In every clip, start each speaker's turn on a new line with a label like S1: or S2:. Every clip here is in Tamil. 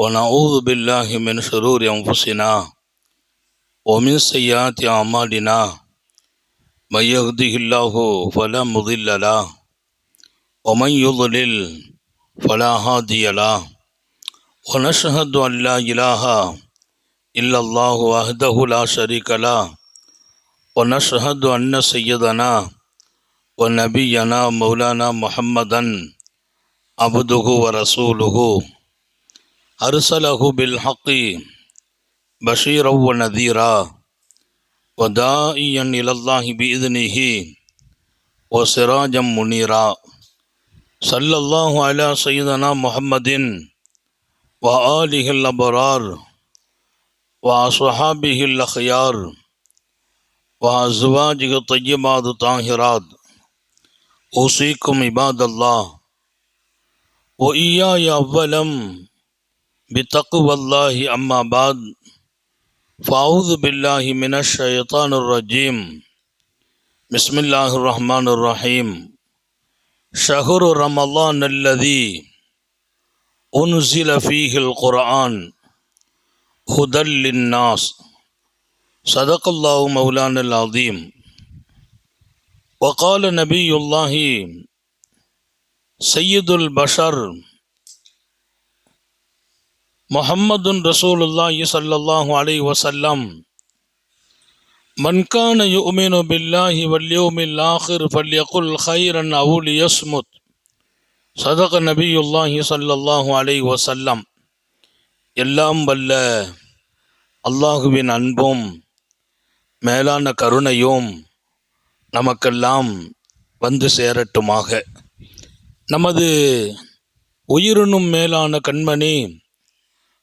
S1: ونعوذ بالله من شرور أنفسنا ومن سيئات أعمالنا. من يهده الله فلا مضل له ومن يضلل فلا هادي له. ونشهد أن لا إله إلا الله وحده لا شريك له. ونشهد أن سيدنا ونبينا مولانا محمدا عبده ورسوله. أرسله بالحق بشيرا ونذيرا وداعيا إلى الله بإذنه وسراجا منيرا. صلى الله على سيدنا محمد وآله الأبرار وأصحابه الأخيار وأزواجه الطيبات الطاهرات. أوصيكم عباد الله وإياي أولا بتقوى الله أما بعد. فأعوذ بالله من الشيطان الرجيم. بسم الله الرحمن الرحيم. شهر رمضان الذي أنزل فيه القرآن هدى للناس. صدق الله مولانا العظيم. وقال نبي الله سيد البشر முஹம்மதுன் ரசூலுல்லாஹி சல்லாஹூ அலை வசல்லம் மன்கான யுமினு பில்லாஹி வல்யோமில் ஆஹிர் ஃபல்யகுல் ஹைரன் அவுல் யஸ்முத் சதக நபியுல்லாஹி சல்லாஹூ அலை வசல்லம் எல்லாம் வல்ல அல்லாஹுவின் அன்பும் மேலான கருணையும் நமக்கெல்லாம் வந்து சேரட்டுமாக. நமது உயிரினும் மேலான கண்மணி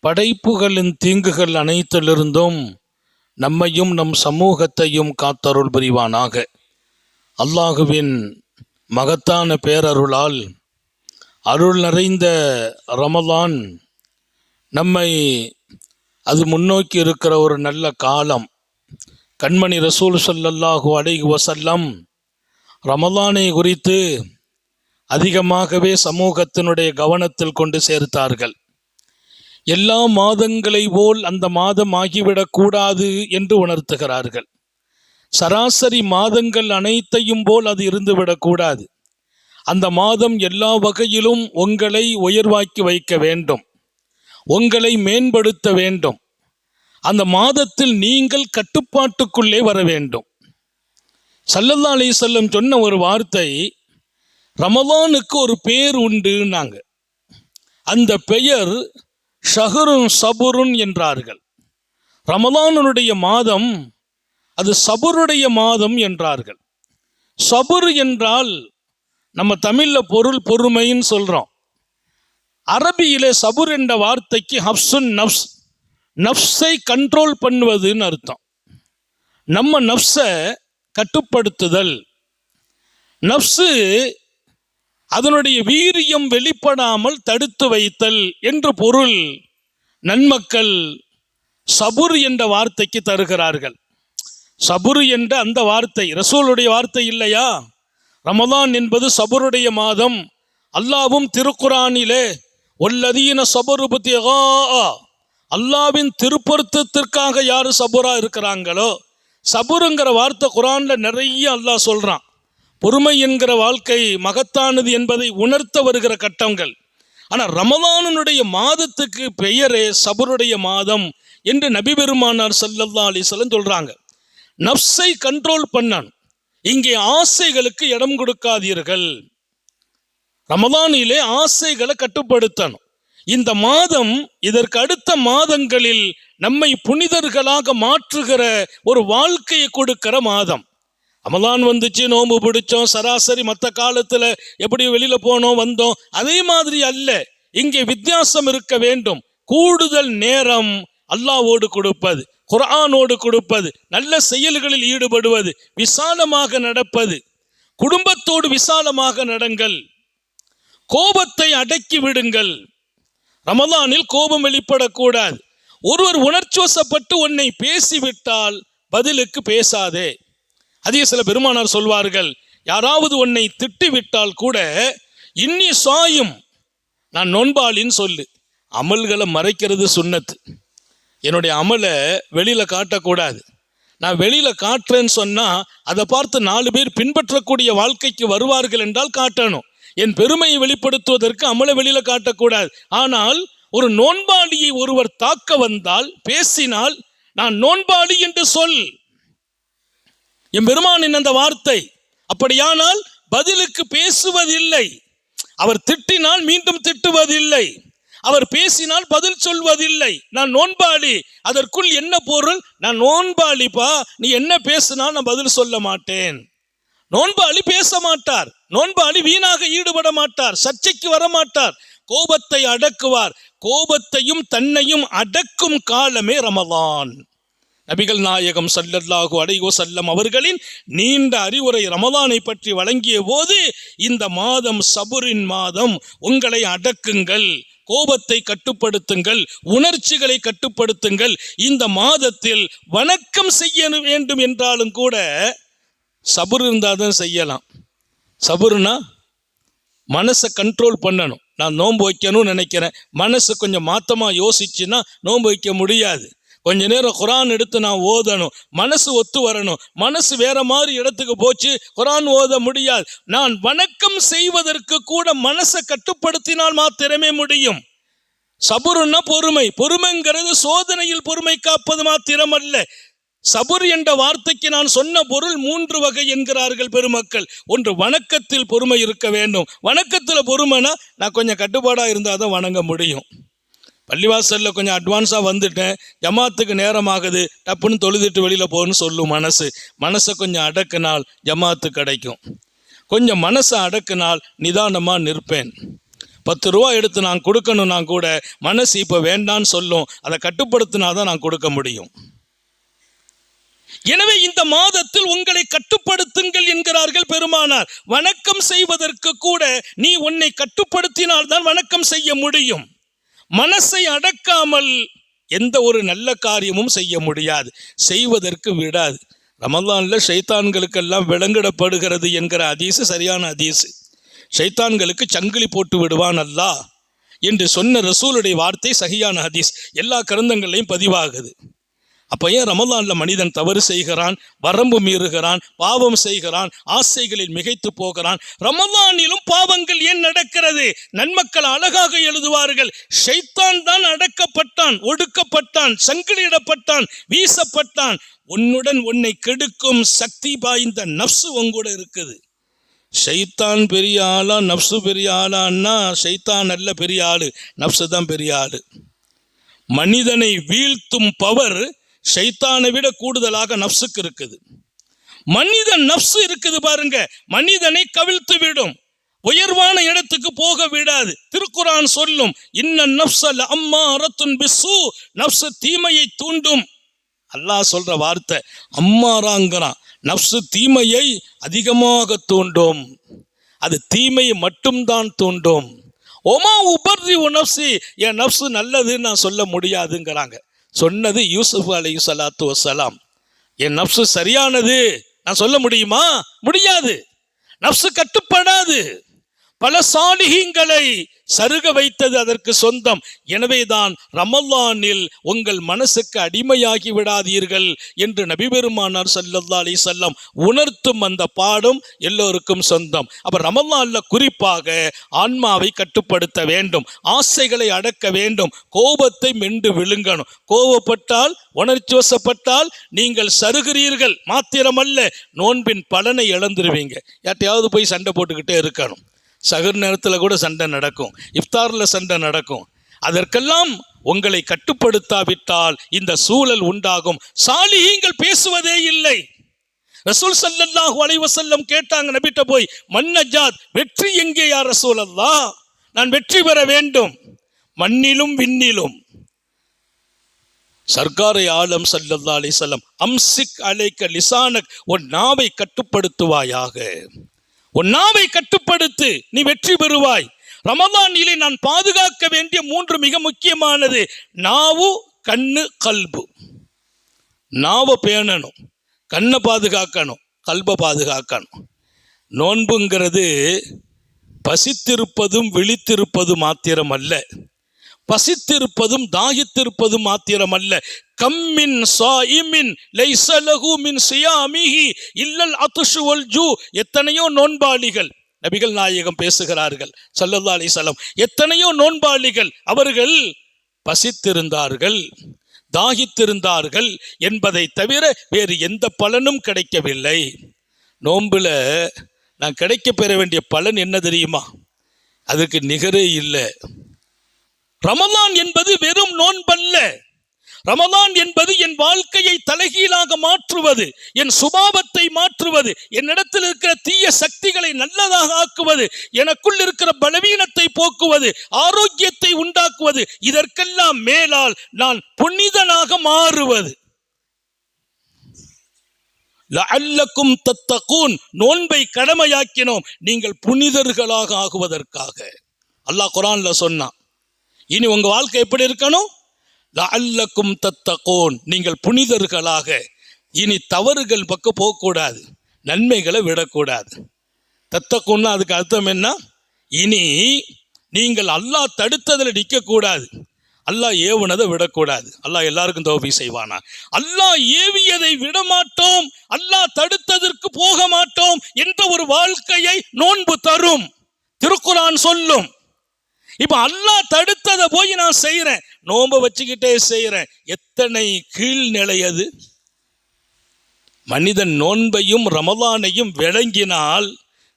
S1: படைப்புகளின் தீங்குகள் அனைத்திலிருந்தும் நம்மையும் நம் சமூகத்தையும் காத்தருள் புரிவானாக. அல்லாஹுவின் மகத்தான பேரருளால் அருள் நிறைந்த ரமலான் நம்மை அது முன்னோக்கி இருக்கிற ஒரு நல்ல காலம். கண்மணி ரசூல் சொல்லல்லாஹு அலைஹி வசல்லம் ரமலானை குறித்து அதிகமாகவே சமூகத்தினுடைய கவனத்தில் கொண்டு சேர்த்தார்கள். எல்லா மாதங்களை போல் அந்த மாதம் ஆகிவிடக்கூடாது என்று உணர்த்துகிறார்கள். சராசரி மாதங்கள் அனைத்தையும் போல் அது இருந்துவிடக்கூடாது அந்த மாதம் எல்லா வகையிலும் உங்களை உயர்வாக்கி வைக்க வேண்டும். உங்களை மேம்படுத்த வேண்டும். அந்த மாதத்தில் நீங்கள் கட்டுப்பாட்டுக்குள்ளே வர வேண்டும். சல்லல்லா அலி செல்லம் சொன்ன ஒரு வார்த்தை ரமதானுக்கு ஒரு பேர் உண்டுன்னாங்க. அந்த பெயர் ஷஹருன் சபுருன் என்றார்கள். ரமலானுடைய மாதம் அது சபுருடைய மாதம் என்றார்கள். சபுர் என்றால் நம்ம தமிழில் பொருள் பொறுமைன்னு சொல்கிறோம் அரபியிலே சபுர் என்ற வார்த்தைக்கு ஹப்சுன் நப்ஸ் நப்ஸை கண்ட்ரோல் பண்ணுவதுன்னு அர்த்தம். நம்ம நப்ஸை கட்டுப்படுத்துதல். நப்ஸு அதனுடைய வீரியம் வெளிப்படாமல் தடுத்து வைத்தல் என்று பொருள் நன்மக்கள் சபுர் என்ற வார்த்தைக்கு தருகிறார்கள். சபுர் என்ற அந்த வார்த்தை ரசூலுடைய வார்த்தை இல்லையா? ரமதான் என்பது சபுருடைய மாதம். அல்லாவும் திருக்குரானிலே ஒல்லதீன சபருபத்தியகா அல்லாவின் திருப்பொருத்தத்திற்காக யார் சபுரா இருக்கிறாங்களோ? சபுருங்கிற வார்த்தை குரான்ல நிறைய அல்லாஹ் சொல்றான். பொறுமை என்கிற வாழ்க்கை மகத்தானது என்பதை உணர்த்த வருகிற கட்டங்கள். ஆனால் ரமதானனுடைய மாதத்துக்கு பெயரே சபருடைய மாதம் என்று நபி பெருமானார் சல்லல்லா அலிஸ்லம் சொல்கிறாங்க நப்சை கண்ட்ரோல் பண்ணான். இங்கே ஆசைகளுக்கு இடம் கொடுக்காதீர்கள். ரமதானிலே ஆசைகளை கட்டுப்படுத்தணும். இந்த மாதம் இதற்கு அடுத்த மாதங்களில் நம்மை புனிதர்களாக மாற்றுகிற ஒரு வாழ்க்கையை கொடுக்கிற மாதம். அமலான் வந்துச்சு நோம்பு பிடிச்சோம் சராசரி மற்ற காலத்தில் எப்படி வெளியில் போனோம் வந்தோம். அதே மாதிரி அல்ல இங்கே வித்தியாசம் இருக்க வேண்டும். கூடுதல் நேரம் அல்லாவோடு கொடுப்பது குரானோடு கொடுப்பது நல்ல செயல்களில் ஈடுபடுவது விசாலமாக நடப்பது. குடும்பத்தோடு விசாலமாக நடங்கள். கோபத்தை அடக்கி விடுங்கள். ரமலானில் கோபம் வெளிப்படக்கூடாது. ஒருவர் உணர்ச்சிவசப்பட்டு உன்னை பேசிவிட்டால் பதிலுக்கு பேசாதே. அதே சில பெருமானார் சொல்வார்கள் யாராவது உன்னை திட்டிவிட்டால் கூட இன்னி சாயும். நான் நோன்பாளின்னு சொல்லு. அமல்களை மறைக்கிறது சுண்ணத்து. என்னுடைய அமலை வெளியில் காட்டக்கூடாது. நான் வெளியில் காட்டுறேன்னு சொன்னால் அதை பார்த்து நாலு பேர் பின்பற்றக்கூடிய வாழ்க்கைக்கு வருவார்கள் என்றால் காட்டணும். என் பெருமையை வெளிப்படுத்துவதற்கு அமலை வெளியில் காட்டக்கூடாது. ஆனால் ஒரு நோன்பாளியை ஒருவர் தாக்க வந்தால் பேசினால் நான் நோன்பாளி என்று சொல். என் பெருமானின் அந்த வார்த்தை. அப்படியானால் பதிலுக்கு பேசுவதில்லை. அவர் திட்டினால் மீண்டும் திட்டுவதில்லை. அவர் பேசினால் பதில் சொல்வதில்லை. நான் நோன்பாளி. அதற்குள் என்ன பொருள்? நான் நோன்பாளிப்பா. நீ என்ன பேசுனா நான் பதில் சொல்ல மாட்டேன். நோன்பாளி பேச மாட்டார். நோன்பாளி வீணாக ஈடுபட மாட்டார். சர்ச்சைக்கு வர மாட்டார். கோபத்தை அடக்குவார். கோபத்தையும் தன்னையும் அடக்கும் காலமே ரமதான் நபிகள் நாயகம் சல்லல்லாஹு அலைஹி சல்லம் அவர்களின் நீண்ட அறிவுரை ரமதானை பற்றி வழங்கிய போது இந்த மாதம் சபுரின் மாதம். உங்களை அடக்குங்கள் கோபத்தை கட்டுப்படுத்துங்கள் உணர்ச்சிகளை கட்டுப்படுத்துங்கள். இந்த மாதத்தில் வணக்கம் செய்ய வேண்டும் என்றாலும் கூட சபுர் இருந்தால் தான் செய்யலாம். சபுருனா மனசை கண்ட்ரோல் பண்ணணும். நான் நோன்பு வைக்கணும்னு நினைக்கிறேன். மனசு கொஞ்சம் மாத்தமாக யோசிச்சுன்னா நோன்பு வைக்க முடியாது. கொஞ்ச நேரம் குரான் எடுத்து நான் ஓதணும். மனசு ஒத்து வரணும். மனசு வேற மாதிரி இடத்துக்கு போச்சு. குரான் ஓத முடியாது. நான் வணக்கம் செய்வதற்கு கூட மனசை கட்டுப்படுத்தினால் மாத்திரமே முடியும். சபுருன்னா பொறுமை. பொறுமைங்கிறது சோதனையில் பொறுமை காப்பது மாத்திரம் அல்ல சபுர் என்ற வார்த்தைக்கு நான் சொன்ன பொருள் மூன்று வகை என்கிறார்கள் பெருமக்கள். ஒன்று வணக்கத்தில் பொறுமை இருக்க வேண்டும். வணக்கத்தில் பொறுமைனா நான் கொஞ்சம் கட்டுப்பாடாக இருந்தால் தான் வணங்க முடியும். பள்ளிவாசலில் கொஞ்சம் அட்வான்ஸாக வந்துட்டேன். ஜமாத்துக்கு நேரமாகுது. டப்புன்னு தொழுதுட்டு வெளியில் போகணும்னு சொல்லும் மனசு. மனசை கொஞ்சம் அடக்குனால் ஜமாத்து கிடைக்கும். கொஞ்சம் மனசை அடக்குனால் நிதானமாக நிற்பேன். பத்து ரூபா எடுத்து நான் கொடுக்கணும்னா கூட மனசு இப்போ வேண்டான்னு சொல்லும். அதை கட்டுப்படுத்தினா தான் நான் கொடுக்க முடியும். எனவே இந்த மாதத்தில் உங்களை கட்டுப்படுத்துங்கள் என்கிறார்கள் பெருமானார். வணக்கம் செய்வதற்கு கூட நீ உன்னை கட்டுப்படுத்தினால் தான் வணக்கம் செய்ய முடியும். மனசை அடக்காமல் எந்த ஒரு நல்ல காரியமும் செய்ய முடியாது. செய்வதற்கு விடாது. ரமலான்ல ஷைத்தான்களுக்கெல்லாம் விளங்கிடப்படுகிறது என்கிற அதீசு சரியான அதீசு ஷைத்தான்களுக்கு சங்கிலி போட்டு விடுவான் அல்லா என்று சொன்ன ரசூலுடைய வார்த்தை சகியான ஹதீஸ். எல்லா கிரந்தங்கள்லையும் பதிவாகுது. அப்போ ஏன் ரமலானில் மனிதன் தவறு செய்கிறான் வரம்பு மீறுகிறான் பாவம் செய்கிறான் ஆசைகளில் மிகைத்து போகிறான்? ரமலானிலும் பாவங்கள் ஏன் நடக்கிறது? நன்மக்கள் அழகாக எழுதுவார்கள். ஷைத்தான் தான் அடக்கப்பட்டான் ஒடுக்கப்பட்டான் சங்கிலிடப்பட்டான் வீசப்பட்டான். உன்னுடன் உன்னை கெடுக்கும் சக்தி பாய்ந்த நப்சு உங்கூட இருக்குது. ஷைத்தான் பெரிய ஆளா நப்சு பெரிய ஆளான்னா ஷைத்தான் அல்ல பெரிய ஆளு நப்சு தான் பெரிய ஆளு. மனிதனை வீழ்த்தும் பவர் ஷைத்தானை விட கூடுதலாக நப்சுக்கு இருக்குது. மனிதன் நப்சு இருக்குது பாருங்க. மனிதனை கவிழ்த்து விடும். உயர்வான இடத்துக்கு போக விடாது. திருக்குறான் சொல்லும் இன்ன நப்சல் அம்மா அரத்துன் பிசு நப்சு தீமையை தூண்டும். அல்லாஹ் சொல்ற வார்த்தை அம்மாராங்கிறான். நப்சு தீமையை அதிகமாக தூண்டும். அது தீமையை மட்டும்தான் தூண்டும். ஒமா உபர்ரி நப்சி என் நப்சு நல்லதுன்னு நான் சொல்ல முடியாதுங்கிறாங்க. சொன்னது யூசுப் அலி சலாத்து வசலாம் என் நப்சு சரியானது. நான் சொல்ல முடியுமா? முடியாது. நப்சு கட்டுப்படாது. பல சாலிகங்களை சருக வைத்தது அதற்கு சொந்தம். எனவேதான் ரமல்லானில் உங்கள் மனசுக்கு அடிமையாகி விடாதீர்கள் என்று நபிபெருமானார் சல்லல்லா அலி செல்லம் உணர்த்தும் அந்த பாடம் எல்லோருக்கும் சொந்தம். அப்ப ரமலான்ல குறிப்பாக ஆன்மாவை கட்டுப்படுத்த வேண்டும் ஆசைகளை அடக்க வேண்டும் கோபத்தை மென்று விழுங்கணும். கோபப்பட்டால் உணர்ச்சி வசப்பட்டால் நீங்கள் சருகிறீர்கள். மாத்திரமல்ல நோன்பின் பலனை இழந்துருவீங்க. யார்ட்டையாவது போய் சண்டை போட்டுக்கிட்டே இருக்கணும். சகர் நேரத்தில் கூட சண்டை நடக்கும். இஃப்தாரில் சண்டை நடக்கும். அதற்கெல்லாம் உங்களை கட்டுப்படுத்தாவிட்டால் இந்த சூழல் உண்டாகும். சாலிஹீங்கள் பேசுவதே இல்லை. ரசூல் ஸல்லல்லாஹு அலைஹி செல்லம் கேட்டாங்க நபிட்ட போய் மன்னஜாத் வெற்றி எங்கே யார் ரசூல் அல்லா நான் வெற்றி பெற வேண்டும். மண்ணிலும் விண்ணிலும். சர்க்காரை ஆலம் சல்லல்லா அலிசல்லம் அம்சிக் அலைக்க லிசானக் உன் நாவை கட்டுப்படுத்துவாயாக. உன் நாவை கட்டுப்படுத்து நீ வெற்றி பெறுவாய். ரமதானிலே நான் பாதுகாக்க வேண்டிய மூன்று மிக முக்கியமானது நாவு கண்ணு கல்பு. நாவை பேணணும் கண்ணை பாதுகாக்கணும் கல்பை பாதுகாக்கணும். நோன்புங்கிறது பசித்திருப்பதும் விழித்திருப்பதும் மாத்திரம் அல்ல பசித்திருப்பதும் தாகித்திருப்பதும் மாத்திரம் அல்ல கம்மின் சாயிமின் லைசலகு மின் சியாமிஹி இல்லல் அத்துஷு ஜூ. எத்தனையோ நோன்பாளிகள் நபிகள் நாயகம் பேசுகிறார்கள் சல்லல்லா அலிசலம் எத்தனையோ நோன்பாளிகள் அவர்கள் பசித்திருந்தார்கள் தாகித்திருந்தார்கள் என்பதை தவிர வேறு எந்த பலனும் கிடைக்கவில்லை. நோன்பில் நான் கிடைக்க பெற வேண்டிய பலன் என்ன தெரியுமா? அதுக்கு நிகரே இல்லை. ரமதான் என்பது வெறும் நோன்பல்ல. ரமதான் என்பது என் வாழ்க்கையை தலைகீழாக மாற்றுவது என் சுபாவத்தை மாற்றுவது என்னிடத்தில் இருக்கிற தீய சக்திகளை நல்லதாக ஆக்குவது எனக்குள் இருக்கிற பலவீனத்தை போக்குவது ஆரோக்கியத்தை உண்டாக்குவது இதற்கெல்லாம் மேலால் நான் புனிதனாக மாறுவது. அல்லக்கும் தத்தகூன் நோன்பை கடமையாக்கினோம் நீங்கள் புனிதர்களாக ஆகுவதற்காக. அல்லாஹ் குரான்ல சொன்னான் இனி உங்கள் வாழ்க்கை எப்படி இருக்கணும்? அல்லக்கும் தத்தகோன். நீங்கள் புனிதர்களாக. இனி தவறுகள் பக்கம் போகக்கூடாது. நன்மைகளை விடக்கூடாது. தத்தக்கோன்னா அதுக்கு அர்த்தம் என்ன? இனி நீங்கள் அல்லாஹ் தடுத்ததில் நிற்கக்கூடாது. அல்லாஹ் ஏவுனதை விடக்கூடாது. அல்லாஹ் எல்லாருக்கும் தோபி செய்வானா? அல்லாஹ் ஏவியதை விடமாட்டோம். அல்லாஹ் தடுத்ததற்கு போக மாட்டோம் என்ற ஒரு வாழ்க்கையை நோன்பு தரும். திருக்குறான் சொல்லும். இப்போ அல்லாஹ் தடுத்ததை போய் நான் செய்கிறேன் நோன்பை வச்சுக்கிட்டே செய்கிறேன் எத்தனை கீழ்நிலை அது? மனிதன் நோன்பையும் ரமலானையும் விளங்கினால்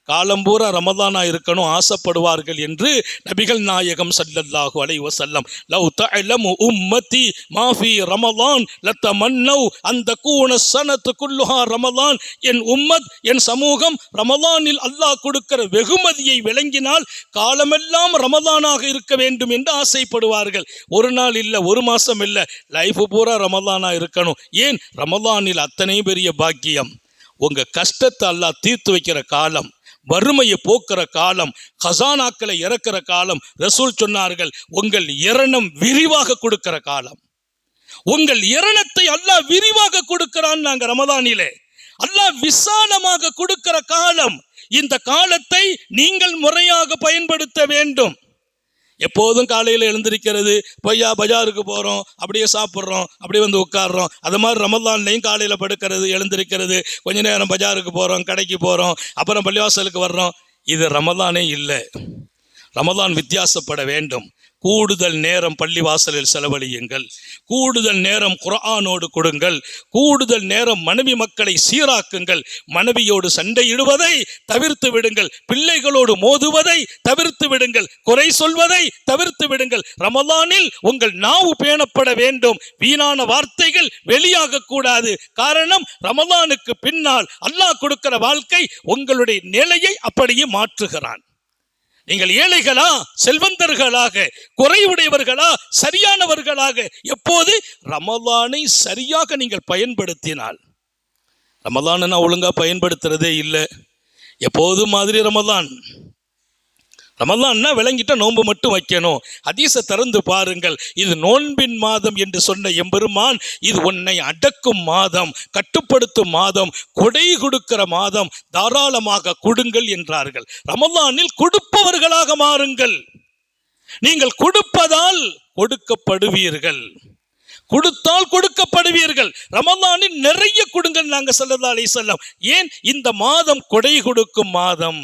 S1: காலம்பூரா ரமதானா இருக்கணும் ஆசைப்படுவார்கள் என்று நபிகள் நாயகம் சல்லல்லாஹு அலை வசல்லம் லவ் தலமு உம்மத்தி மாஃபி ரமதான் லத்த மன்னவ் அந்த கூண சனத்து குல்லுஹா ரமதான். என் உம்மத் என் சமூகம் ரமதானில் அல்லாஹ் கொடுக்கிற வெகுமதியை விளங்கினால் காலமெல்லாம் ரமதானாக இருக்க வேண்டும் என்று ஆசைப்படுவார்கள். ஒரு நாள் இல்லை ஒரு மாசம் இல்லை லைஃப் பூரா ரமதானா இருக்கணும். ஏன்? ரமதானில் அத்தனை பெரிய பாக்கியம். உங்கள் கஷ்டத்தை அல்லாஹ் தீர்த்து வைக்கிற காலம். வறுமையை போக்குற காலம் ஹசானாக்களை இறக்குற காலம் ரசூல் சொன்னார்கள் உங்கள் இரணம் விரிவாக கொடுக்கிற காலம். உங்கள் இரணத்தை அல்லாஹ் விரிவாக கொடுக்கிறான் நாங்கள் ரமதானிலே. அல்லாஹ் விசாலமாக கொடுக்கிற காலம். இந்த காலத்தை நீங்கள் முறையாக பயன்படுத்த வேண்டும். எப்போதும் காலையில் எழுந்திருக்கிறது பொய்யா பஜாருக்கு போகிறோம் அப்படியே சாப்பிட்றோம் அப்படியே வந்து உட்காடுறோம் அது மாதிரி ரமதான்லையும் காலையில் படுக்கிறது எழுந்திருக்கிறது கொஞ்ச நேரம் பஜாருக்கு போகிறோம் கடைக்கு போகிறோம் அப்புறம் பள்ளிவாசலுக்கு வர்றோம். இது ரமதானே இல்லை. ரமதான் வித்தியாசப்பட வேண்டும். கூடுதல் நேரம் பள்ளிவாசலில் செலவழியுங்கள். கூடுதல் நேரம் குரானோடு கொடுங்கள். கூடுதல் நேரம் மனைவி மக்களை சீராக்குங்கள். மனைவியோடு சண்டையிடுவதை தவிர்த்து விடுங்கள். பிள்ளைகளோடு மோதுவதை தவிர்த்து விடுங்கள். குறை சொல்வதை தவிர்த்து விடுங்கள். ரமலானில் உங்கள் நாவு பேணப்பட வேண்டும். வீணான வார்த்தைகள் வெளியாக கூடாது. காரணம் ரமலானுக்கு பின்னால் அல்லாஹ் கொடுக்கிற வாழ்க்கை உங்களுடைய நிலையை அப்படியே மாற்றுகிறான். நீங்கள் ஏழைகளா செல்வந்தர்களாக குறைவுடையவர்களா சரியானவர்களாக எப்போது? ரமலானை சரியாக நீங்கள் பயன்படுத்தினால். ரமலானை நான் ஒழுங்காக பயன்படுத்துறதே இல்லை. எப்போது மாதிரி ரமலான்? ரமல்லான்னா விளங்கிட்ட நோன்பு மட்டும் வைக்கணும். அதீச திறந்து பாருங்கள். இது நோன்பின் மாதம் என்று சொன்ன எம்பெருமான் இது உன்னை அடக்கும் மாதம் கட்டுப்படுத்தும் மாதம் கொடை கொடுக்கிற மாதம் தாராளமாக கொடுங்கள் என்றார்கள். ரமல்லானில் கொடுப்பவர்களாக மாறுங்கள். நீங்கள் கொடுப்பதால் கொடுக்கப்படுவீர்கள். கொடுத்தால் கொடுக்கப்படுவீர்கள். ரமலானில் நிறைய கொடுங்கள் நாங்கள் சல்லல்லா அலைஹி ஏன்? இந்த மாதம் கொடை கொடுக்கும் மாதம்.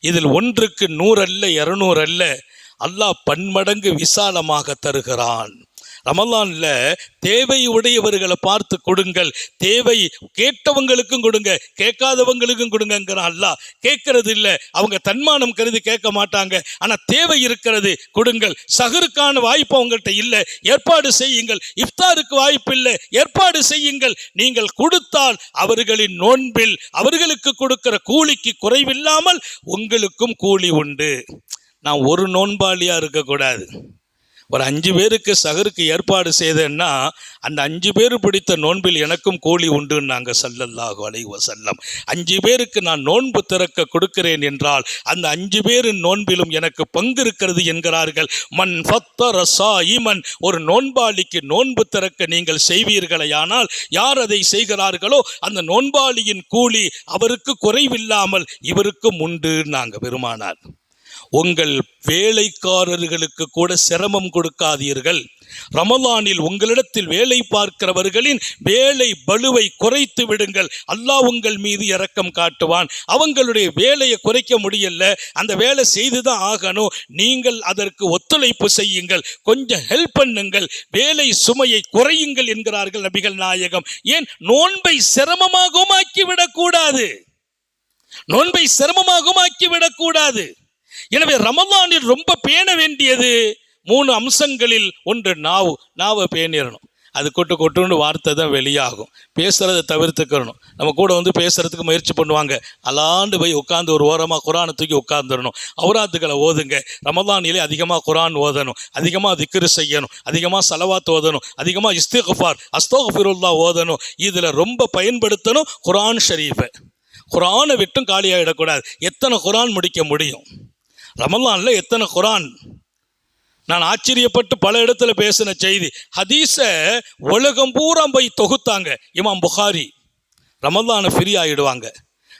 S1: இதில் ஒன்றுக்கு நூறு அல்ல இருநூறு அல்ல அல்லாஹ் பன்மடங்கு விசாலமாக தருகிறான். ரமலானில் தேவை உடையவர்களை பார்த்து கொடுங்கள். தேவை கேட்டவங்களுக்கும் கொடுங்க. கேட்காதவங்களுக்கும் கொடுங்கங்கிறான் அல்ல கேட்கறது இல்லை. அவங்க தன்மானம் கருதி கேட்க மாட்டாங்க. ஆனால் தேவை இருக்கிறது கொடுங்கள். சகருக்கான வாய்ப்பு அவங்கள்ட்ட இல்லை. ஏற்பாடு செய்யுங்கள். இஃப்தாருக்கு வாய்ப்பு இல்லை. ஏற்பாடு செய்யுங்கள். நீங்கள் கொடுத்தால் அவர்களின் நோன்பில் அவர்களுக்கு கொடுக்கிற கூலிக்கு குறைவில்லாமல் உங்களுக்கும் கூலி உண்டு. நான் ஒரு நோன்பாளியாக இருக்கக்கூடாது. ஒரு அஞ்சு பேருக்கு சகருக்கு ஏற்பாடு செய்தேன்னா அந்த அஞ்சு பேர் பிடித்த நோன்பில் எனக்கும் கூலி உண்டுன்னாங்க சல்லல்லாஹு அலைவ செல்லம் அஞ்சு பேருக்கு நான் நோன்பு திறக்க கொடுக்கிறேன் என்றால் அந்த அஞ்சு பேரின் நோன்பிலும் எனக்கு பங்கு இருக்கிறது என்கிறார்கள். மண் ஃபத்த ரசா இமன் ஒரு நோன்பாளிக்கு நோன்பு திறக்க நீங்கள் செய்வீர்களேயானால் யார் அதை செய்கிறார்களோ அந்த நோன்பாளியின் கூலி அவருக்கு குறைவில்லாமல் இவருக்கும் உண்டு நாங்கள் பெருமானார். உங்கள் வேலைக்காரர்களுக்கு கூட சிரமம் கொடுக்காதீர்கள். ரமலானில் உங்களிடத்தில் வேலை பார்க்கிறவர்களின் வேலை பலுவை குறைத்து விடுங்கள். அல்லாஹ் உங்கள் மீது இரக்கம் காட்டுவான். அவங்களுடைய வேலையை குறைக்க முடியல. அந்த வேலை செய்து தான் ஆகணும். நீங்கள் அதற்கு ஒத்துழைப்பு செய்யுங்கள். கொஞ்சம் ஹெல்ப் பண்ணுங்கள். வேலை சுமையை குறையுங்கள் என்கிறார்கள் நபிகள் நாயகம். ஏன்? நோன்பை சிரமமாகவும் ஆக்கிவிடக்கூடாது. நோன்பை சிரமமாகவும் ஆக்கிவிடக்கூடாது. எனவே ரமதானில் ரொம்ப பேண வேண்டியது மூணு அம்சங்களில் ஒன்று நாவு. நாவை பேணிடணும் அது கொட்டு கொட்டுன்னு வார்த்தை தான் வெளியாகும். பேசுகிறத தவிர்த்துக்கணும் நம்ம கூட வந்து பேசுகிறதுக்கு முயற்சி பண்ணுவாங்க. அலாண்டு போய் உட்காந்து ஒரு ஓரமாக குரானை தூக்கி உட்காந்துடணும் அவராத்துக்களை ஓதுங்க. ரமதானிலே அதிகமாக குரான் ஓதணும். அதிகமாக திக்ரு செய்யணும். அதிகமாக செலவாத் ஓதணும். அதிகமாக இஸ்திகுஃபார் அஸ்தோஃபிருல்லா ஓதணும். இதில் ரொம்ப பயன்படுத்தணும் குரான் ஷரீஃபை. குரானை விட்டும் காலியாகிடக்கூடாது எத்தனை குரான் முடிக்க முடியும்? ரமல்லானில் எத்தனை குரான்? நான் ஆச்சரியப்பட்டு பல இடத்துல பேசின செய்தி. ஹதீஸை உலகம் பூரா போய் தொகுத்தாங்க. இமாம் புகாரி. ரமல்லானை ஃப்ரீ ரமதானில்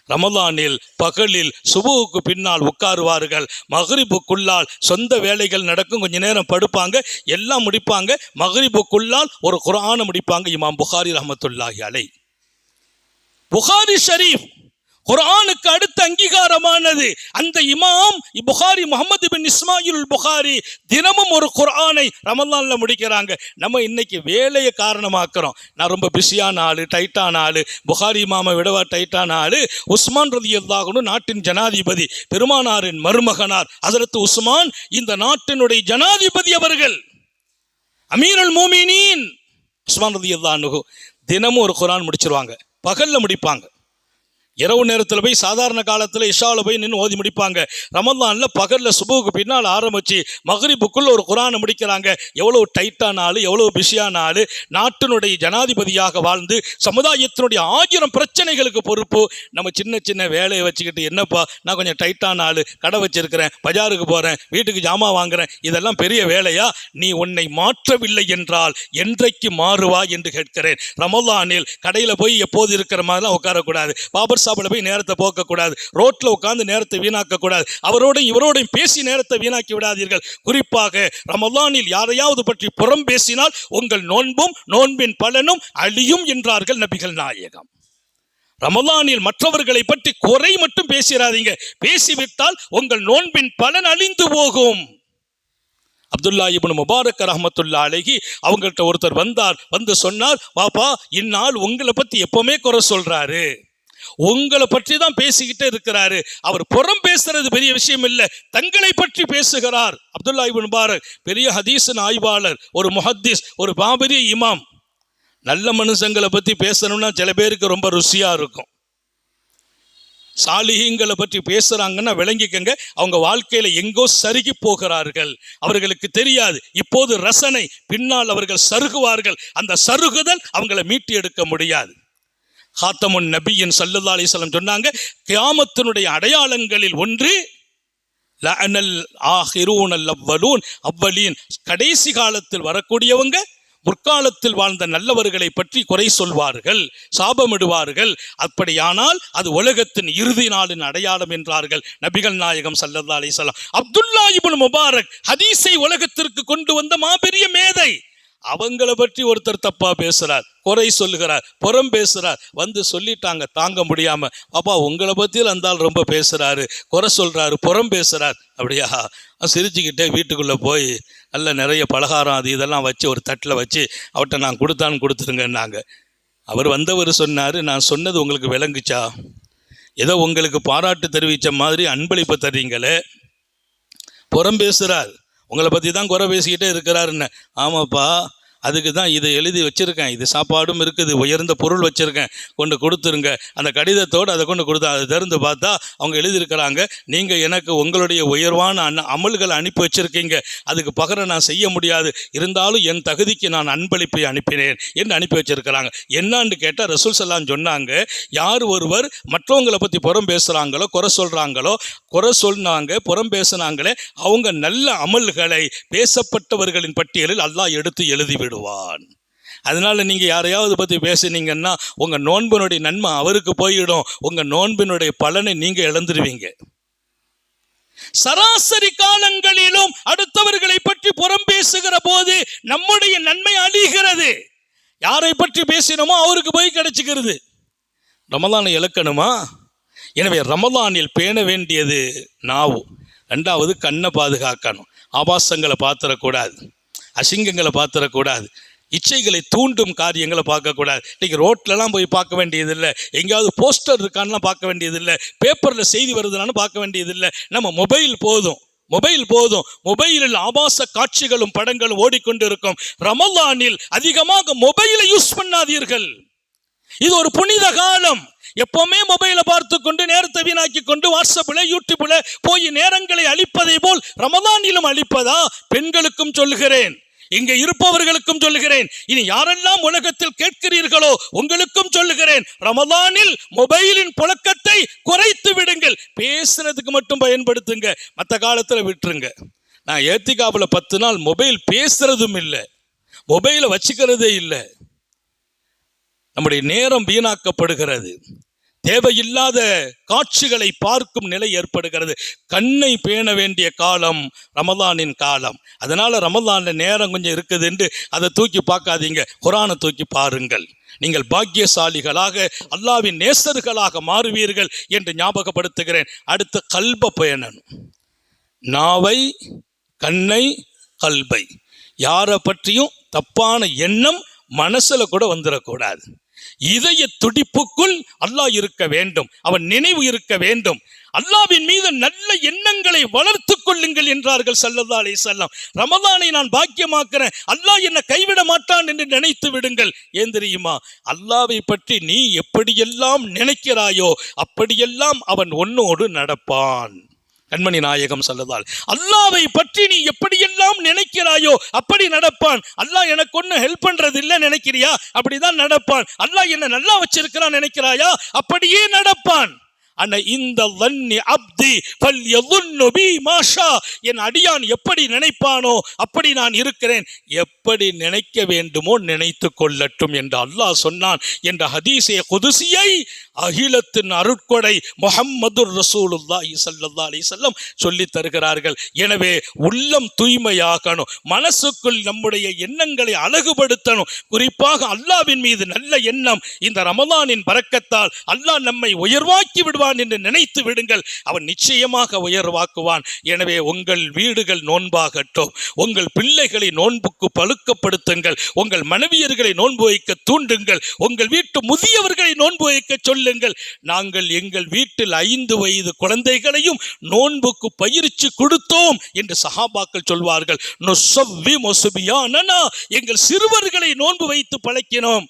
S1: ரமலானில் பகலில் சுபுவுக்கு பின்னால் உட்காருவார்கள். மகரிபுக்குள்ளால் சொந்த வேலைகள் நடக்கும். கொஞ்ச நேரம் படுப்பாங்க. எல்லாம் முடிப்பாங்க. மகரிபுக்குள்ளால் ஒரு குரானை முடிப்பாங்க இமாம் புகாரி ரஹமத்துல்லாஹி அலை புகாரி ஷரீஃப். குரானுக்கு அடுத்த அங்கீகாரமானது அந்த இமாம் புகாரி முகமது பின் இஸ்மாயில் புகாரி தினமும் ஒரு குரானை ரமலான்ல முடிக்கிறாங்க. நம்ம இன்னைக்கு வேலையை காரணமாக்குறோம். நான் ரொம்ப பிஸியான ஆளு டைட்டான ஆளு புகாரி இமாமை விடவா டைட்டான ஆளு உஸ்மான் ரதி எல்லாகணும் நாட்டின் ஜனாதிபதி பெருமானாரின் மருமகனார் அதற்கு உஸ்மான் இந்த நாட்டினுடைய ஜனாதிபதி அவர்கள். அமீரல் மூமினீன். உஸ்மான் ரதி அல்லாஹு தினமும் ஒரு குரான் முடிச்சிருவாங்க. பகல்ல முடிப்பாங்க. இரவு நேரத்தில் போய் சாதாரண காலத்தில் இஷாவில் போய் நின்று ஓதி முடிப்பாங்க. ரமதானில் பகலில் சுபுவுக்கு பின்னால் ஆரம்பித்து மகரிப்புக்குள்ளே ஒரு குரானை முடிக்கிறாங்க. எவ்வளோ டைட்டான ஆள் எவ்வளோ பிஸியான ஆள் நாட்டினுடைய ஜனாதிபதியாக வாழ்ந்து சமுதாயத்தினுடைய ஆயிரம் பிரச்சனைகளுக்கு பொறுப்பு. நம்ம சின்ன சின்ன வேலையை வச்சுக்கிட்டு என்னப்பா நான் கொஞ்சம் டைட்டான ஆள் கடை வச்சிருக்கிறேன் பஜாருக்கு போகிறேன் வீட்டுக்கு ஜாமான் வாங்குறேன் இதெல்லாம் பெரிய வேலையா? நீ உன்னை மாற்றவில்லை என்றால் என்றைக்கு மாறுவா? என்று கேட்கிறேன். ரமலானில் கடையில் போய் எப்போது இருக்கிற மாதிரிலாம் உட்காரக்கூடாது. பாபர் சாப்பிட போய் நேரத்தை போக்கக்கூடாது. ரோட்டில் உட்கார்ந்து நேரத்தை வீணாக்கக்கூடாது. அவரோடையும் இவரோடையும் பேசி நேரத்தை வீணாக்கி விடாதீர்கள். குறிப்பாக ரமலானில் யாரையாவது பற்றி புறம் பேசினால் உங்கள் நோன்பும் நோன்பின் பலனும் அழியும் என்றார்கள் நபிகள் நாயகம். ரமலானில் மற்றவர்களை பற்றி குறை மட்டும் பேசிடாதீங்க பேசிவிட்டால் உங்கள் நோன்பின் பலன் அழிந்து போகும். அப்துல்லா இப்னு முபாரக் ரஹமத்துல்லா அழகி அவங்கள்ட்ட ஒருத்தர் வந்தார். வந்து சொன்னார் பாப்பா இந்நாள் உங்களை பத்தி எப்பவுமே குறை சொல்றாரு. உங்களை பற்றி தான் பேசிக்கிட்டே இருக்கிறாரு. அவர் புறம் பேசுறது பெரிய விஷயம் இல்லை. தங்களை பற்றி பேசுகிறார். அப்துல்லா இப்னு பெரிய ஹதீசன் ஆய்வாளர் ஒரு முஹத்தீஸ் ஒரு பாபரி இமாம். நல்ல மனுஷங்களை பற்றி பேசணும்னா சில பேருக்கு ரொம்ப ருசியாக இருக்கும். சாலிகங்களை பற்றி பேசுகிறாங்கன்னா விளங்கிக்கங்க. அவங்க வாழ்க்கையில் எங்கோ சருகி போகிறார்கள். அவர்களுக்கு தெரியாது. இப்போது ரசனை பின்னால் அவர்கள் சருகுவார்கள். அந்த சருகுதல் அவங்களை மீட்டி எடுக்க முடியாது. ஹாத்தமுன் நபியின் சல்லல்லா அலிஸ்லாம் சொன்னாங்க கியாமத்தினுடைய அடையாளங்களில் ஒன்று லனல் ஆஹிரூன் அல் அவ்வலூன் அவ்வலீன் கடைசி காலத்தில் வரக்கூடியவங்க முற்காலத்தில் வாழ்ந்த நல்லவர்களை பற்றி குறை சொல்வார்கள் சாபமிடுவார்கள். அப்படியானால் அது உலகத்தின் இறுதி நாளின் அடையாளம் என்றார்கள் நபிகள் நாயகம் சல்லல்லா அலிசல்லாம் அப்துல்லா இப்னு முபாரக் ஹதீஸை உலகத்திற்கு கொண்டு வந்த மாபெரிய மேதை. அவங்கள பற்றி ஒருத்தர் தப்பா பேசுறார் குறை சொல்லுகிறார் புறம் பேசுறார் வந்து சொல்லிட்டாங்க தாங்க முடியாம அப்பா உங்களை பத்தியில் அந்தால் ரொம்ப பேசுறாரு குறை சொல்றாரு புறம் பேசுறார் அப்படியா? சிரிச்சுக்கிட்டே வீட்டுக்குள்ள போய் நல்ல நிறைய பலகாரம் அது இதெல்லாம் வச்சு ஒரு தட்டில் வச்சு அவர்கிட்ட நான் கொடுத்தான்னு கொடுத்துருங்கன்னாங்க. அவர் வந்தவர் சொன்னார் நான் சொன்னது உங்களுக்கு விளங்குச்சா? ஏதோ உங்களுக்கு பாராட்டு தெரிவித்த மாதிரி அன்பளிப்பு தர்றீங்களே? புறம் பேசுகிறார் உங்களை பற்றி தான் குறை பேசிக்கிட்டே இருக்கிறாருன்னு. ஆமாப்பா அதுக்கு தான் இதை எழுதி வச்சுருக்கேன். இது சாப்பாடும் இருக்குது. உயர்ந்த பொருள் வச்சுருக்கேன். கொண்டு கொடுத்துருங்க. அந்த கடிதத்தோடு அதை கொண்டு கொடுத்தா அதை திறந்து பார்த்தா அவங்க எழுதியிருக்கிறாங்க. நீங்கள் எனக்கு உங்களுடைய உயர்வான அன் அமல்களை அனுப்பி வச்சுருக்கீங்க. அதுக்கு பகர நான் செய்ய முடியாது. இருந்தாலும் என் தகுதிக்கு நான் அன்பளிப்பை அனுப்பினேன் என்று அனுப்பி வச்சுருக்கிறாங்க. என்னான்னு கேட்டால் ரசூல் சலாம் சொன்னாங்க யார் ஒருவர் மற்றவங்களை பற்றி புறம் பேசுகிறாங்களோ குறை சொல்கிறாங்களோ குறை சொன்னாங்க புறம் பேசுனாங்களே அவங்க நல்ல அமல்களை பேசப்பட்டவர்களின் பட்டியலில் அல்லாஹ் எடுத்து எழுதிவிடும் விடுவான் அதனால நீங்க யாரையாவது பத்தி பேசுனீங்கன்னா உங்க நோன்பினுடைய நன்மை அவருக்கு போயிடும். உங்க நோன்பினுடைய பலனை நீங்க இழந்துருவீங்க. சராசரி காலங்களிலும் அடுத்தவர்களை பற்றி புறம் பேசுகிற போது நம்முடைய நன்மை அழிகிறது. யாரை பற்றி பேசினோமோ அவருக்கு போய் கிடைச்சிக்கிறது. ரமலானை இழக்கணுமா? எனவே ரமலானில் பேண வேண்டியது நாவு. ரெண்டாவது கண்ணை பாதுகாக்கணும். ஆபாசங்களை பார்த்துடக்கூடாது. அசிங்கங்களை பார்த்துடக்கூடாது. இச்சைகளை தூண்டும் காரியங்களை பார்க்கக்கூடாது. இன்றைக்கி ரோட்லலாம் போய் பார்க்க வேண்டியதில்லை. எங்கேயாவது போஸ்டர் இருக்கான்லாம் பார்க்க வேண்டியதில்லை. பேப்பரில் செய்தி வருதுனான்னு பார்க்க வேண்டியதில்லை. நம்ம மொபைல் போதும். மொபைல் போதும். மொபைலில் ஆபாச காட்சிகளும் படங்களும் ஓடிக்கொண்டு இருக்கும் ரமலானில் அதிகமாக மொபைலை யூஸ் பண்ணாதீர்கள். இது ஒரு புனித காலம். எப்பவுமே மொபைலை பார்த்து கொண்டு நேரத்தை வீணாக்கி கொண்டு வாட்ஸ்அப்பில் யூடியூப்பில் போய் நேரங்களை அழிப்பதை போல் ரமதானிலும் அழிப்பதா? பெண்களுக்கும் சொல்லுகிறேன். இங்கே இருப்பவர்களுக்கும் சொல்லுகிறேன். இனி யாரெல்லாம் உலகத்தில் கேட்கிறீர்களோ உங்களுக்கும் சொல்லுகிறேன். ரமதானில் மொபைலின் புழக்கத்தை குறைத்து விடுங்கள். பேசுறதுக்கு மட்டும் பயன்படுத்துங்க. மற்ற காலத்துல விட்டுருங்க. நான் ஏத்திகாவில் பத்து நாள் மொபைல் பேசுறதும் இல்லை. மொபைலை வச்சுக்கிறதே இல்லை. நம்முடைய நேரம் வீணாக்கப்படுகிறது. தேவையில்லாத காட்சிகளை பார்க்கும் நிலை ஏற்படுகிறது. கண்ணை பேண வேண்டிய காலம் ரமதானின் காலம். அதனால ரமதானில் நேரம் கொஞ்சம் இருக்குது என்று அதை தூக்கி பார்க்காதீங்க. குரானை தூக்கி பாருங்கள். நீங்கள் பாக்கியசாலிகளாக அல்லாவின் நேசர்களாக மாறுவீர்கள் என்று ஞாபகப்படுத்துகிறேன். அடுத்த கல்ப பயணன் நாவை கண்ணை கல்பை. யாரை பற்றியும் தப்பான எண்ணம் மனசில் கூட வந்துடக்கூடாது இதய துடிப்புக்குள் அல்லாஹ் இருக்க வேண்டும். அவன் நினைவு இருக்க வேண்டும். அல்லாவின் மீது நல்ல எண்ணங்களை வளர்த்து கொள்ளுங்கள் என்றார்கள் சல்லல்லா அலி வஸல்லம். ரமதானை நான் பாக்கியமாக்குறேன். அல்லாஹ் என்னை கைவிட மாட்டான் என்று நினைத்து விடுங்கள். ஏன் தெரியுமா? அல்லாவை பற்றி நீ எப்படியெல்லாம் நினைக்கிறாயோ அப்படியெல்லாம் அவன் உன்னோடு நடப்பான். கண்மணி நாயகம் சொல்லதால் அல்லாவை பற்றி நீ எப்படியெல்லாம் நினைக்கிறாயோ அப்படி நடப்பான். அல்லாஹ் எனக்கு ஒன்றும் ஹெல்ப் பண்றது இல்லை நினைக்கிறியா? அப்படிதான் நடப்பான். அல்லாஹ் என்ன நல்லா வச்சிருக்கிறான் நினைக்கிறாயா? அப்படியே நடப்பான். அண்ணா இந்த வன்னி அப்தி பல் பி மாஷா என் அடியான் எப்படி நினைப்பானோ அப்படி நான் இருக்கிறேன். எப்படி நினைக்க வேண்டுமோ நினைத்து கொள்ளட்டும் என்று அல்லாஹ் சொன்னான். என்ற ஹதீசே குதுசியை அகிலத்தின் அருட்கொடை முஹம்மது ரசூலுல்லாஹி ஸல்லல்லாஹு அலைஹி வஸல்லம் சொல்லி தருகிறார்கள். எனவே உள்ளம் தூய்மையாகணும் மனசுக்குள் நம்முடைய எண்ணங்களை அழகுபடுத்தணும். குறிப்பாக அல்லாவின் மீது நல்ல எண்ணம். இந்த ரமலானின் பறக்கத்தால் அல்லாஹ் நம்மை உயர்வாக்கி விடுவான் என்று நினைத்து விடுங்கள். அவன் நிச்சயமாக உயர்வாக்குவான். எனவே உங்கள் வீடுகள் நோன்பாகட்டும். உங்கள் பிள்ளைகளை நோன்புக்கு பழுக்கப்படுத்துங்கள். உங்கள் மனைவியர்களை நோன்பு வைக்க தூண்டுங்கள். உங்கள் வீட்டு முதியவர்களை நோன்பு வைக்க சொல்லுங்கள். நாங்கள் எங்கள் வீட்டில் ஐந்து வயது குழந்தைகளையும் நோன்புக்கு பயிற்சி கொடுத்தோம் என்று சஹாபாக்கள் சொல்வார்கள். நொசவ்வி எங்கள் சிறுவர்களை நோன்பு வைத்து பழக்கினோம்.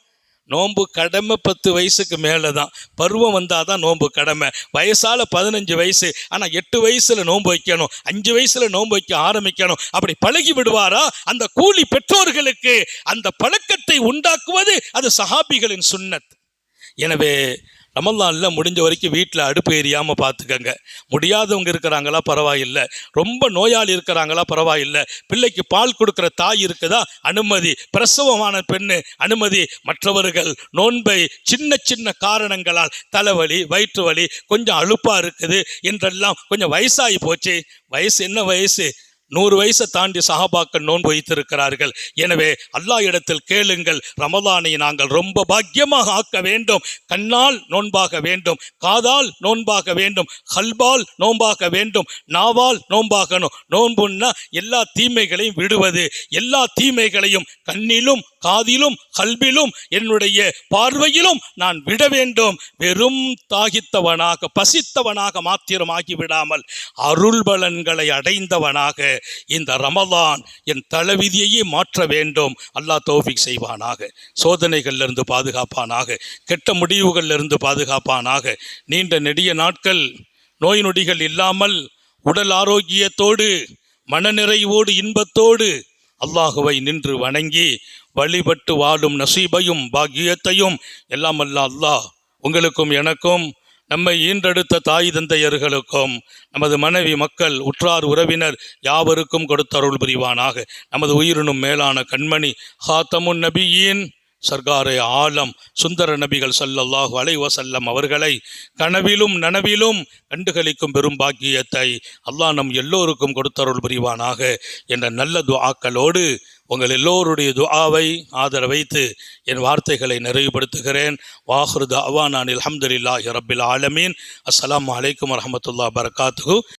S1: நோன்பு கடமை பத்து வயசுக்கு மேலே தான் பருவம் வந்தால் தான் நோன்பு கடமை. வயசால் பதினஞ்சு வயசு. ஆனால் எட்டு வயசில் நோன்பு வைக்கணும். அஞ்சு வயசில் நோன்பு வைக்க ஆரம்பிக்கணும். அப்படி பழகி விடுவாரா? அந்த கூலி பெற்றோர்களுக்கு அந்த பழக்கத்தை உண்டாக்குவது அது சஹாபிகளின் சுண்ணத். எனவே ரமல்லானில் முடிஞ்ச வரைக்கும் வீட்டில் அடுப்பு எரியாமல் பார்த்துக்கங்க முடியாதவங்க இருக்கிறாங்களா பரவாயில்லை. ரொம்ப நோயாளி இருக்கிறாங்களா பரவாயில்லை. பிள்ளைக்கு பால் கொடுக்குற தாய் இருக்குதா? அனுமதி. பிரசவமான பெண்ணு அனுமதி. மற்றவர்கள் நோன்பை சின்ன சின்ன காரணங்களால் தலைவலி வயிற்று வலி கொஞ்சம் அலுப்பாக இருக்குது. என்றெல்லாம் கொஞ்சம் வயசாகி போச்சு. வயசு என்ன வயசு? நூறு வயசை தாண்டி சஹாபாக்கள் நோன்பு வைத்திருக்கிறார்கள். எனவே அல்லா இடத்தில் கேளுங்கள் ரமதானை நாங்கள் ரொம்ப பாக்கியமாக ஆக்க வேண்டும். கண்ணால் நோன்பாக வேண்டும் காதால் நோன்பாக வேண்டும் ஹல்பால் நோன்பாக வேண்டும் நாவால் நோன்பாகணும். நோன்புன்னா எல்லா தீமைகளையும் விடுவது எல்லா தீமைகளையும் கண்ணிலும் காதிலும் கல்விலும் என்னுடைய பார்வையிலும் நான் விட வேண்டும். வெறும் தாகித்தவனாக பசித்தவனாக மாத்திரமாகி விடாமல் அருள் பலன்களை அடைந்தவனாக இந்த ரமதான் என் தலைவிதியையே மாற்ற வேண்டும். அல்லாஹ் தௌஃபிக் செய்வானாக. சோதனைகளிலிருந்து பாதுகாப்பானாக. கெட்ட முடிவுகளிலிருந்து பாதுகாப்பானாக. நீண்ட நெடிய நாட்கள் நோய் நொடிகள் இல்லாமல் உடல் ஆரோக்கியத்தோடு மனநிறைவோடு இன்பத்தோடு அல்லாஹுவை நின்று வணங்கி வழிபட்டு வாழும் நசீபையும் பாக்கியத்தையும் எல்லாம் அல்ல அல்லாஹ். உங்களுக்கும் எனக்கும் நம்மை ஈன்றெடுத்த தாய் தந்தையர்களுக்கும் நமது மனைவி மக்கள் உற்றார் உறவினர் யாவருக்கும் கொடுத்த அருள் புரிவானாக. நமது உயிரினும் மேலான கண்மணி ஹாத்தமுன் நபியின் சர்க்காரே ஆலம். சுந்தர நபிகள் சல்லல்லாஹு அலைவசல்லம் அவர்களை கனவிலும் நனவிலும் கண்டுகளிக்கும் பெரும் பாக்கியத்தை அல்லாஹ் நம் எல்லோருக்கும் கொடுத்தருள் புரிவானாக என்ற நல்ல துஆக்களோடு உங்கள் எல்லோருடைய துஆவை ஆதரவைத்து என் வார்த்தைகளை நிறைவுபடுத்துகிறேன். வாஹ்ருத் அவானான் அல்ஹம்துலில்லாஹி ரபில் ஆலமீன். அஸ்லாம் வலைக்கம் வரமத்துல்லா பரகாத்து